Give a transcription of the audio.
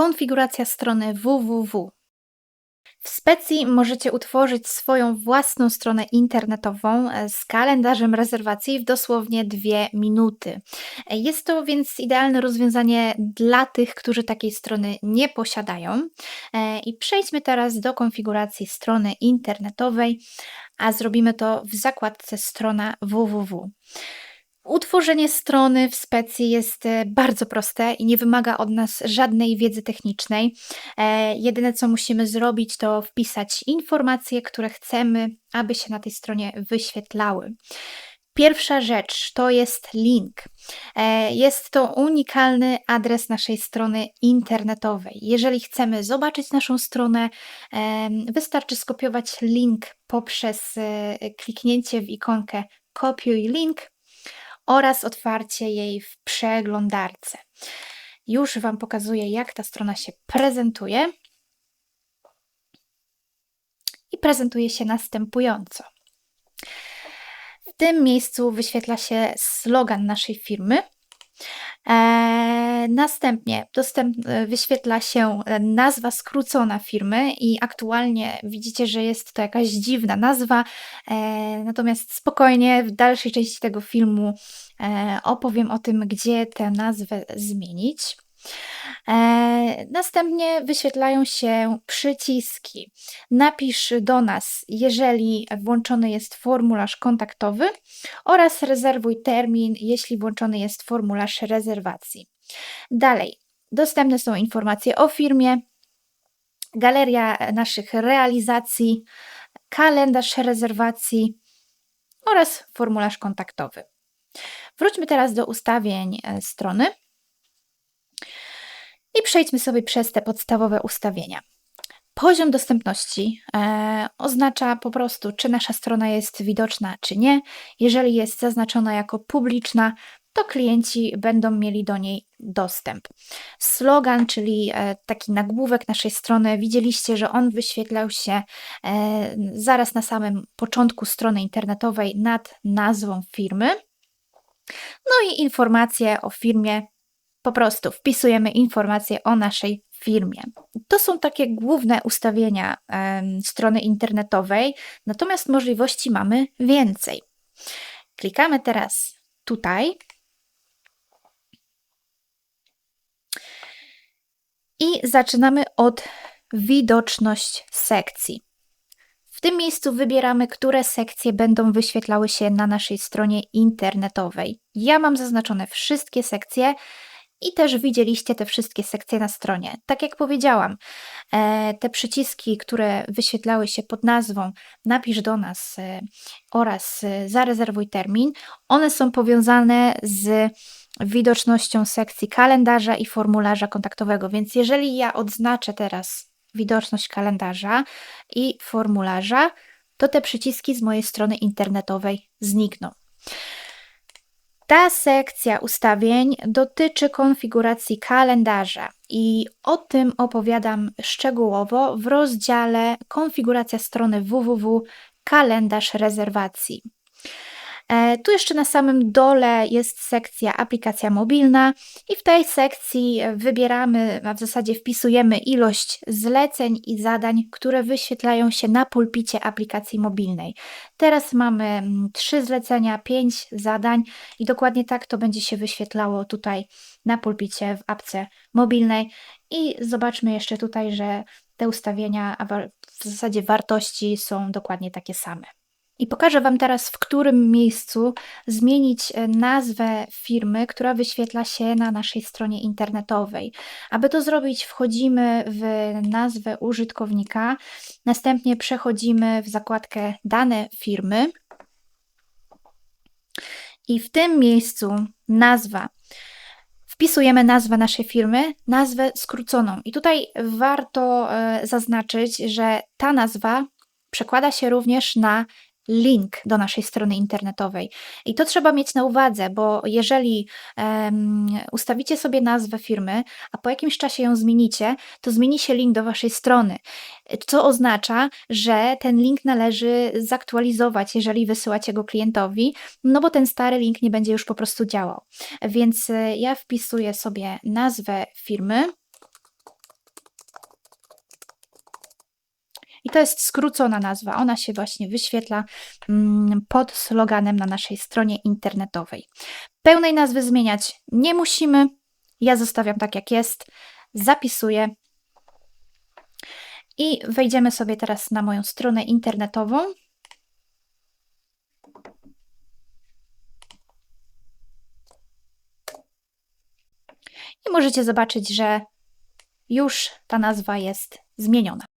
konfiguracja strony www. W Specji możecie utworzyć swoją własną stronę internetową e, z kalendarzem rezerwacji w dosłownie dwie minuty. E, Jest to więc idealne rozwiązanie dla tych, którzy takiej strony nie posiadają. E, I przejdźmy teraz do konfiguracji strony internetowej, a zrobimy to w zakładce strona www. Utworzenie strony w specji jest e, bardzo proste i nie wymaga od nas żadnej wiedzy technicznej. E, jedyne co musimy zrobić, to wpisać informacje, które chcemy, aby się na tej stronie wyświetlały. Pierwsza rzecz to jest link. E, Jest to unikalny adres naszej strony internetowej. Jeżeli chcemy zobaczyć naszą stronę, wystarczy skopiować link poprzez e, kliknięcie w ikonkę kopiuj link oraz otwarcie jej w przeglądarce. Już Wam pokazuję, jak ta strona się prezentuje. I prezentuje się następująco. W tym miejscu wyświetla się slogan naszej firmy. Następnie dostęp, e, wyświetla się e, nazwa skrócona firmy i aktualnie widzicie, że jest to jakaś dziwna nazwa, e, natomiast spokojnie w dalszej części tego filmu opowiem o tym, gdzie tę nazwę zmienić. Następnie wyświetlają się przyciski. Napisz do nas, jeżeli włączony jest formularz kontaktowy oraz rezerwuj termin, jeśli włączony jest formularz rezerwacji. Dalej, dostępne są informacje o firmie, galeria naszych realizacji, kalendarz rezerwacji oraz formularz kontaktowy. Wróćmy teraz do ustawień e, strony i przejdźmy sobie przez te podstawowe ustawienia. Poziom dostępności e, oznacza po prostu, czy nasza strona jest widoczna, czy nie. Jeżeli jest zaznaczona jako publiczna, to klienci będą mieli do niej dostęp. Slogan, czyli e, taki nagłówek naszej strony, widzieliście, że on wyświetlał się e, zaraz na samym początku strony internetowej nad nazwą firmy. No i informacje o firmie po prostu wpisujemy informacje o naszej firmie. To są takie główne ustawienia strony internetowej, natomiast możliwości mamy więcej. Klikamy teraz tutaj. I zaczynamy od widoczność sekcji. W tym miejscu wybieramy, które sekcje będą wyświetlały się na naszej stronie internetowej. Ja mam zaznaczone wszystkie sekcje i też widzieliście te wszystkie sekcje na stronie. Tak jak powiedziałam, e, te przyciski, które wyświetlały się pod nazwą Napisz do nas e, oraz e, Zarezerwuj termin, one są powiązane z widocznością sekcji kalendarza i formularza kontaktowego. Więc jeżeli ja odznaczę teraz widoczność kalendarza i formularza, to te przyciski z mojej strony internetowej znikną. Ta sekcja ustawień dotyczy konfiguracji kalendarza i o tym opowiadam szczegółowo w rozdziale Konfiguracja strony www Kalendarz rezerwacji. E, Tu jeszcze na samym dole jest sekcja aplikacja mobilna i w tej sekcji wybieramy, a w zasadzie wpisujemy ilość zleceń i zadań, które wyświetlają się na pulpicie aplikacji mobilnej. Teraz mamy mm, trzy zlecenia, pięć zadań i dokładnie tak to będzie się wyświetlało tutaj na pulpicie w apce mobilnej. I zobaczmy jeszcze tutaj, że te ustawienia, a w zasadzie wartości są dokładnie takie same. I pokażę Wam teraz, w którym miejscu zmienić e, nazwę firmy, która wyświetla się na naszej stronie internetowej. Aby to zrobić, wchodzimy w nazwę użytkownika, następnie przechodzimy w zakładkę Dane firmy. I w tym miejscu nazwa. Wpisujemy nazwę naszej firmy, nazwę skróconą. I tutaj warto e, zaznaczyć, że ta nazwa przekłada się również na link do naszej strony internetowej. I to trzeba mieć na uwadze, bo jeżeli em, ustawicie sobie nazwę firmy, a po jakimś czasie ją zmienicie, to zmieni się link do waszej strony, co oznacza, że ten link należy zaktualizować, jeżeli wysyłacie go klientowi, no bo ten stary link nie będzie już po prostu działał. Więc e, ja wpisuję sobie nazwę firmy. I to jest skrócona nazwa. Ona się właśnie wyświetla mm, pod sloganem na naszej stronie internetowej. Pełnej nazwy zmieniać nie musimy. Ja zostawiam tak jak jest. Zapisuję. I wejdziemy sobie teraz na moją stronę internetową. I możecie zobaczyć, że już ta nazwa jest zmieniona.